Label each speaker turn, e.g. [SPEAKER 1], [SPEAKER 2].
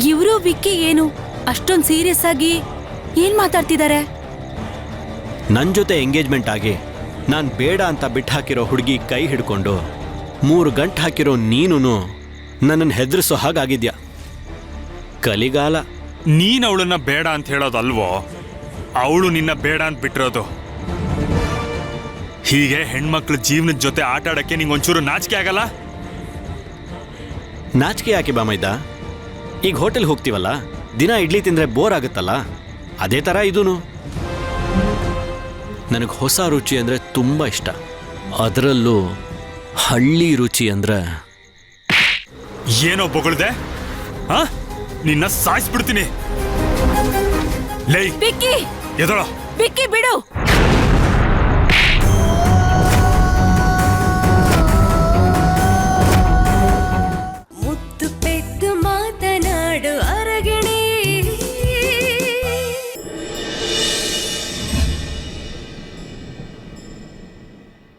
[SPEAKER 1] ಇವರು ವಿಕ್ಕಿ ಏನು? ಅಷ್ಟೊಂದು ಸೀರಿಯಸ್ ಆಗಿ ಏನ್ ಮಾತಾಡ್ತಿದ್ದಾರೆ
[SPEAKER 2] ನನ್ನ ಜೊತೆ ಎಂಗೇಜ್ಮೆಂಟ್ ಆಗಿ ನಾನು ಬೇಡ ಅಂತ ಬಿಟ್ಟು ಹಾಕಿರೋ ಹುಡುಗಿ ಕೈ ಹಿಡ್ಕೊಂಡು ಮೂರು ಗಂಟೆ ಹಾಕಿರೋ ನೀನು ನನ್ನನ್ನು ಹೆದರಿಸೋ ಹಾಗಾಗಿದ್ಯಾ? ಕಲಿಗಾಲ.
[SPEAKER 3] ನೀನ್ ಅವಳನ್ನ ಬೇಡ ಅಂತ ಹೇಳೋದಲ್ವೋ? ಅವಳು ನಿನ್ನ ಬೇಡ ಅಂತ ಬಿಟ್ಟಿರೋದು. ಹೀಗೆ ಹೆಣ್ಮಕ್ಳ ಜೀವನದ ಜೊತೆ ಆಟ ಆಡಕ್ಕೆ ನಿಂಗೆ ಒಂಚೂರು ನಾಚಿಕೆ ಆಗಲ್ಲ?
[SPEAKER 2] ನಾಚಿಕೆ ಯಾಕೆ ಬಾಮೈದ? ಈಗ ಹೋಟೆಲ್ ಹೋಗ್ತೀವಲ್ಲ? ದಿನ ಇಡ್ಲಿ ತಿಂದ್ರೆ ಬೋರ್ ಆಗುತ್ತಲ್ಲ? ಅದೇ ಥರ ಇದೂ ನನಗೆ ಹೊಸ ರುಚಿ ಅಂದರೆ ತುಂಬ ಇಷ್ಟ. ಅದರಲ್ಲೂ ಹಳ್ಳಿ ರುಚಿ ಅಂದ್ರೆ
[SPEAKER 3] ಏನೋ ಬೊಗಳ್ದೆ? ಆ? ನಿನ್ನ ಸಾಯಿಸ್ಬಿಡ್ತೀನಿ. ಲೈ ಎದಳೋ
[SPEAKER 1] ಬಿಡು.